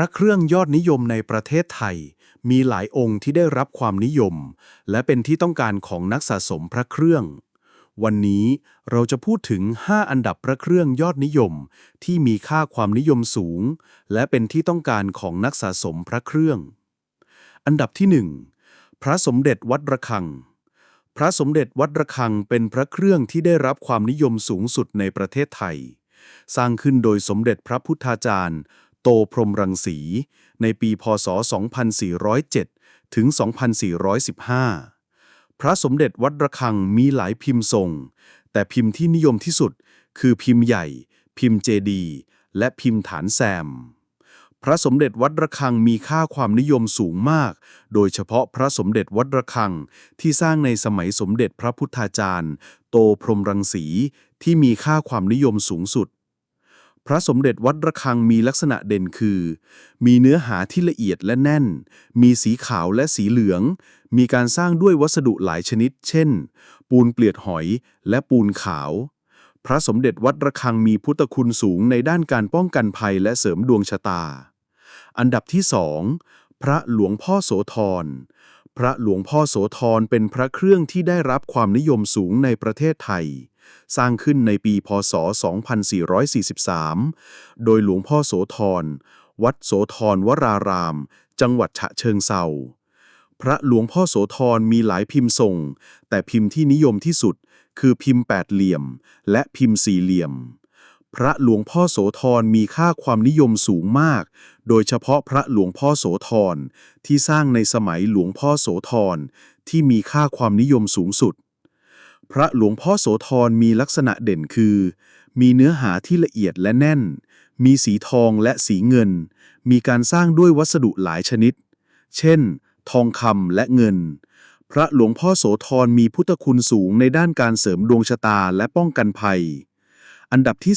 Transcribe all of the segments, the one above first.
ระเครื่องยอดนิยมในประเทศไทย มีหลายองค์ที่ได้รับความนิยม และเป็นที่ต้องการของนักสะสมพระเครื่อง วันนี้เราจะพูดถึง 5 อันดับพระเครื่องยอดนิยม ที่มีค่าความนิยมสูง และเป็นที่ต้องการของนักสะสมพระเครื่อง อันดับที่ 1 พระสมเด็จวัดระฆังพระสมเด็จวัดระฆังเป็นพระเครื่องที่ได้รับความนิยมสูงสุดในประเทศไทย สร้างขึ้นโดยสมเด็จพระพุทธาจารย์ โตพรมรังสี ในปีพศ 2407 ถึง 2415 พระสมเด็จวัดระฆังมีหลายพิมพ์ทรง แต่พิมพ์ที่นิยมที่สุด คือพิมพ์ใหญ่ พิมพ์เจดี และพิมพ์ฐานแซม พระสมเด็จวัดระฆังมีค่าความนิยมสูงมาก โดยเฉพาะพระสมเด็จวัดระฆังที่สร้างในสมัยสมเด็จพระพุทธาจารย์ โตพรมรังสีที่มีค่าความนิยมสูงสุด พระสมเด็จวัดระฆังมีลักษณะเด่นคือ มีเนื้อหาที่ละเอียดและแน่น มีสีขาวและสีเหลือง มีการสร้างด้วยวัสดุหลายชนิด เช่น ปูนเปลือดหอยและปูนขาว พระสมเด็จวัดระฆังมีพุทธคุณสูงในด้านการป้องกันภัยและเสริมดวงชะตา อันดับที่สองพระหลวงพ่อโสธร พระหลวงพ่อโสธรเป็นพระเครื่องที่ได้รับความนิยมสูงในประเทศไทย สร้างขึ้นในปีพศ 2443 โดยหลวงพ่อโสธร วัดโสธรวราราม จังหวัดฉะเชิงเซาพระหลวงพ่อโสธรมีหลายพิมพ์ทรง แต่พิมพ์ที่นิยมที่สุดคือพิมพ์แปดเหลี่ยม และพิมพ์สี่เหลี่ยม พระหลวงพ่อโสธรมีค่าความนิยมสูงมาก โดยเฉพาะพระหลวงพ่อโสธรที่สร้างในสมัยหลวงพ่อโสธรที่มีค่าความนิยมสูงสุด พระหลวงพ่อโสธรมีลักษณะเด่นคือ มีเนื้อหาที่ละเอียดและแน่น มีสีทองและสีเงิน มีการสร้างด้วยวัสดุหลายชนิด เช่น ทองคำและเงิน พระหลวงพ่อโสธรมีพุทธคุณสูงในด้านการเสริมดวงชะตาและป้องกันภัย อันดับที่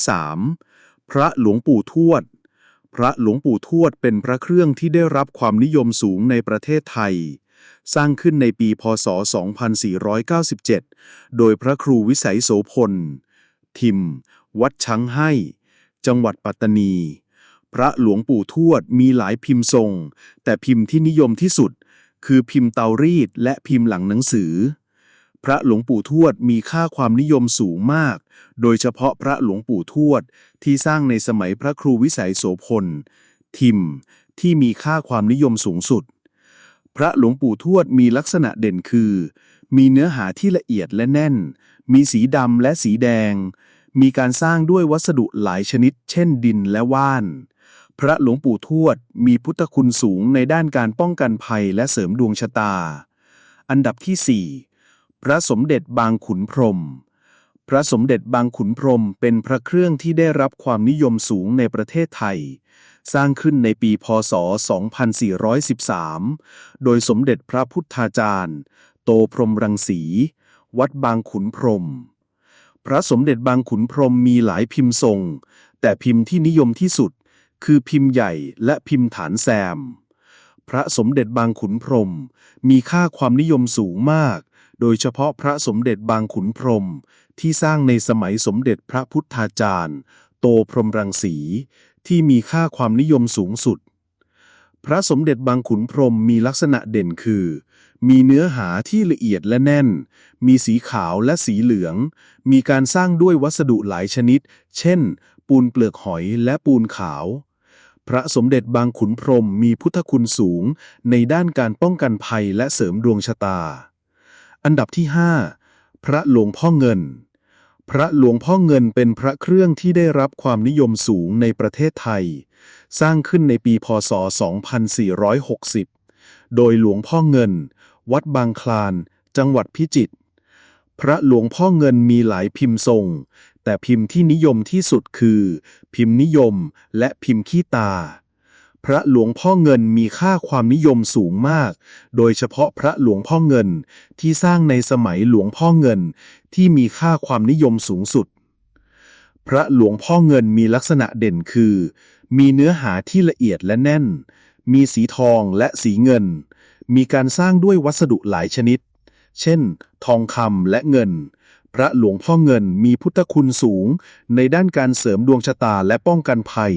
3 พระหลวงปู่ทวด พระหลวงปู่ทวดเป็นพระเครื่องที่ได้รับความนิยมสูงในประเทศไทย สร้างขึ้นในปีพศ 2497 โดยพระครูวิสัยโสพล ทิม วัดช้างให้ จังหวัดปัตตานี พระหลวงปู่ทวดมีหลายพิมพ์ทรง แต่พิมพ์ที่นิยมที่สุด คือพิมพ์เตารีดและพิมพ์หลังหนังสือ พระหลวงปู่ทวดมีค่าความนิยมสูงมาก โดยเฉพาะพระหลวงปู่ทวดที่สร้างในสมัยพระครูวิสัยโสพล ทิมที่มีค่าความนิยมสูงสุด พระหลวงปู่ทวดมีลักษณะเด่นคือ มีเนื้อหาที่ละเอียดและแน่น มีสีดำและสีแดง มีการสร้างด้วยวัสดุหลายชนิด เช่นดินและว่าน พระหลวงปู่ทวดมีพุทธคุณสูงในด้านการป้องกันภัยและเสริมดวงชะตา อันดับที่ 4 พระสมเด็จบางขุนพรมพระสมเด็จบางขุนพรมเป็นพระเครื่องที่ได้รับความนิยมสูงในประเทศไทย สร้างขึ้นในปีพศ 2413 โดยสมเด็จพระพุทธาจารย์ โตพรหมรังสี วัดบางขุนพรหมพระสมเด็จบางขุนพรหมมีหลายพิมพ์ทรง แต่พิมพ์ที่นิยมที่สุด คือพิมพ์ใหญ่และพิมพ์ฐานแซม พระสมเด็จบางขุนพรหมมีค่าความนิยมสูงมาก โดยเฉพาะพระสมเด็จบางขุนพรหมที่สร้างในสมัยสมเด็จพระพุทธาจารย์ โตพรหมรังสี ที่มีค่าความนิยมสูงสุด พระสมเด็จบางขุนพรมมีลักษณะเด่นคือ มีเนื้อหาที่ละเอียดและแน่น มีสีขาวและสีเหลือง มีการสร้างด้วยวัสดุหลายชนิด เช่น ปูนเปลือกหอยและปูนขาว พระสมเด็จบางขุนพรมมีพุทธคุณสูง ในด้านการป้องกันภัยและเสริมดวงชะตา อันดับที่ 5 พระหลวงพ่อเงิน พระหลวงพ่อเงินเป็นพระเครื่องที่ได้รับความนิยมสูงในประเทศไทย สร้างขึ้นในปีพศ 2460 โดยหลวงพ่อเงิน วัดบางคลาน จังหวัดพิจิตร พระหลวงพ่อเงินมีหลายพิมพ์ทรง แต่พิมพ์ที่นิยมที่สุดคือ พิมพ์นิยมและพิมพ์ขี้ตา พระหลวงพ่อเงินมีค่าความนิยมสูงมาก โดยเฉพาะพระหลวงพ่อเงินที่สร้างในสมัยหลวงพ่อเงินที่มีค่าความนิยมสูงสุด พระหลวงพ่อเงินมีลักษณะเด่นคือ มีเนื้อหาที่ละเอียดและแน่น มีสีทองและสีเงิน มีการสร้างด้วยวัสดุหลายชนิด เช่น ทองคำและเงิน พระหลวงพ่อเงินมีพุทธคุณสูง ในด้านการเสริมดวงชะตาและป้องกันภัย